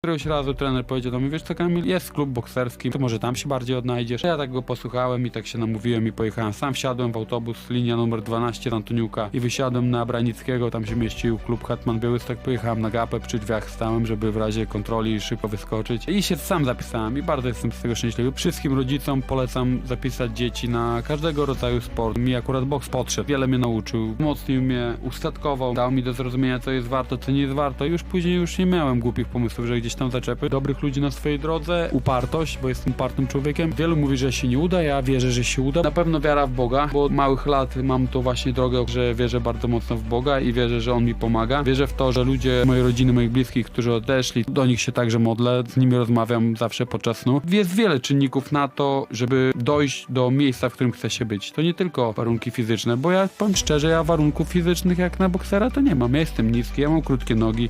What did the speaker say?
Któregoś razu trener powiedział do mnie, wiesz co Kamil, jest klub bokserski, to może tam się bardziej odnajdziesz. Ja tak go posłuchałem i tak się namówiłem i pojechałem. Sam wsiadłem w autobus, linia numer 12 Antoniuka i wysiadłem na Branickiego, tam się mieścił klub Hetman Białystok, pojechałem na gapę, przy drzwiach stałem, żeby w razie kontroli szybko wyskoczyć i się sam zapisałem i bardzo jestem z tego szczęśliwy. Wszystkim rodzicom polecam zapisać dzieci na każdego rodzaju sport. Mi akurat boks podszedł, wiele mnie nauczył, umocnił mnie, ustatkował, dał mi do zrozumienia co jest warto, co nie jest warto. Już później już nie miałem głupich pomysłów, że gdzieś tam zaczepy. Dobrych ludzi na swojej drodze, upartość, bo jestem upartym człowiekiem. Wielu mówi, że się nie uda, ja wierzę, że się uda. Na pewno wiara w Boga, bo od małych lat mam tą właśnie drogę, że wierzę bardzo mocno w Boga i wierzę, że On mi pomaga. Wierzę w to, że ludzie mojej rodziny, moich bliskich, którzy odeszli, do nich się także modlę, z nimi rozmawiam zawsze podczas snu. Jest wiele czynników na to, żeby dojść do miejsca, w którym chce się być. To nie tylko warunki fizyczne, bo ja powiem szczerze, ja warunków fizycznych jak na boksera to nie mam. Ja jestem niski, ja mam krótkie nogi,